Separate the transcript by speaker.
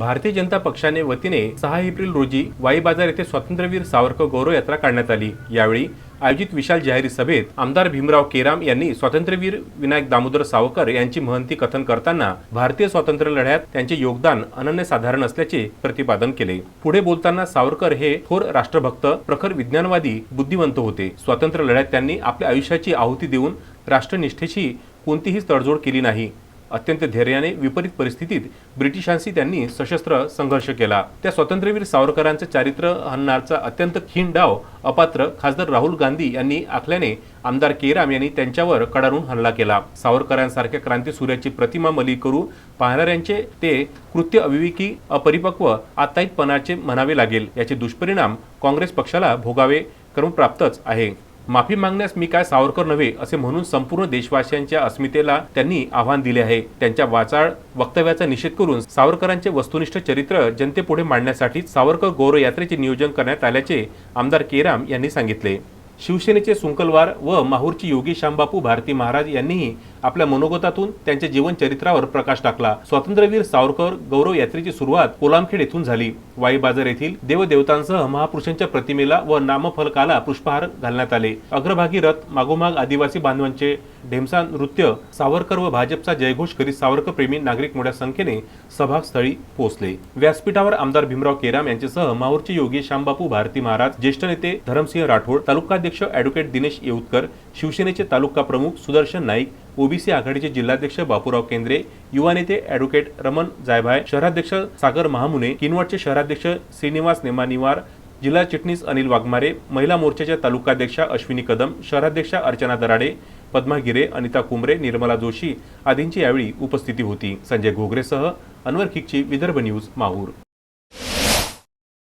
Speaker 1: भारतीय जनता पक्षाने वतीने सहा एप्रिल रोजी वाई बाजार येथे स्वातंत्र्यवीर सावरकर गौरव यात्रा काढण्यात आली. यावेळी आयोजित विशाल जाहीर सभेत आमदार भीमराव केराम यांनी स्वातंत्र्यवीर विनायक दामोदर सावरकर यांची महंती कथन करताना भारतीय स्वातंत्र्य लढ्यात त्यांचे योगदान अनन्यसाधारण असल्याचे प्रतिपादन केले. पुढे बोलताना सावरकर हे थोर राष्ट्रभक्त प्रखर विज्ञानवादी बुद्धिवंत होते. स्वातंत्र्य लढ्यात त्यांनी आपल्या आयुष्याची आहुती देऊन राष्ट्रनिष्ठेशी कोणतीही तडजोड केली नाही. अत्यंत धैर्याने विपरीत परिस्थितीत ब्रिटिशांशी त्यांनी सशस्त्र संघर्ष केला. त्या स्वातंत्र्यवीर सावरकरांचं चारित्र्य हन्नारचा अत्यंत खीण डाव अपात्र खासदार राहुल गांधी यांनी आखल्याने आमदार केराम यांनी त्यांच्यावर कडारून हल्ला केला. सावरकरांसारख्या क्रांती सूर्याची प्रतिमा मली करू पाहणाऱ्यांचे ते कृत्य अविवेकी अपरिपक्व आताईतपणाचे म्हणावे लागेल. याचे दुष्परिणाम काँग्रेस पक्षाला भोगावे क्रमप्राप्तच आहे. माफी मागण्यास मी काय सावरकर नव्हे असे म्हणून संपूर्ण देशवासियांच्या अस्मितेला त्यांनी आव्हान दिले आहे. त्यांच्या वाचाळ वक्तव्याचा निषेध करून सावरकरांचे वस्तुनिष्ठ चरित्र जनतेपुढे मांडण्यासाठी सावरकर गौरव यात्रेचे नियोजन करण्यात आल्याचे आमदार केराम यांनी सांगितले. शिवसेनेचे सुंकलवार व माहूरची योगी श्यामबापू भारती महाराज यांनीही आपल्या मनोगतातून त्यांच्या जीवन चरित्रावर प्रकाश टाकला. स्वातंत्र्यवीर सावरकर गौरव यात्रेची सुरुवात कोलामखेड येथून झाली. वाई बाजार येथील देवदेवतांसह महापुरुषांच्या प्रतिमेला व नामफलकाला पुष्पहार घालण्यात आले. अग्रभागी रथ मागोमाग आदिवासी बांधवांचे ढेमसा नृत्य सावरकर व भाजपचा जयघोष करीत सावरकर प्रेमी नागरिक मोठ्या संख्येने सभास्थळी पोहोचले. व्यासपीठावर आमदार भीमराव केराम यांच्यासह माहूरचे योगी शांबापू भारती महाराज ज्येष्ठ नेते धरमसिंह राठोड तालुकाध्यक्ष अॅडव्होकेट दिनेश येऊतकर शिवसेनेचे तालुका प्रमुख सुदर्शन नाईक ओबीसी आघाडीचे जिल्हाध्यक्ष बापूराव केंद्रे युवा नेते अॅडव्होकेट रमण जायभाय शहराध्यक्ष सागर महामुने किनवटचे शहराध्यक्ष श्रीनिवास नेमानिवार जिल्हा चिटणीस अनिल वाघमारे महिला मोर्चाच्या तालुकाध्यक्षा अश्विनी कदम शहराध्यक्षा अर्चना दराडे पद्मा गिरे अनिता कुंबरे निर्मला जोशी आदींची यावेळी उपस्थिती होती. संजय घोगरेसह अनवर खिकची विदर्भ न्यूज माहूर.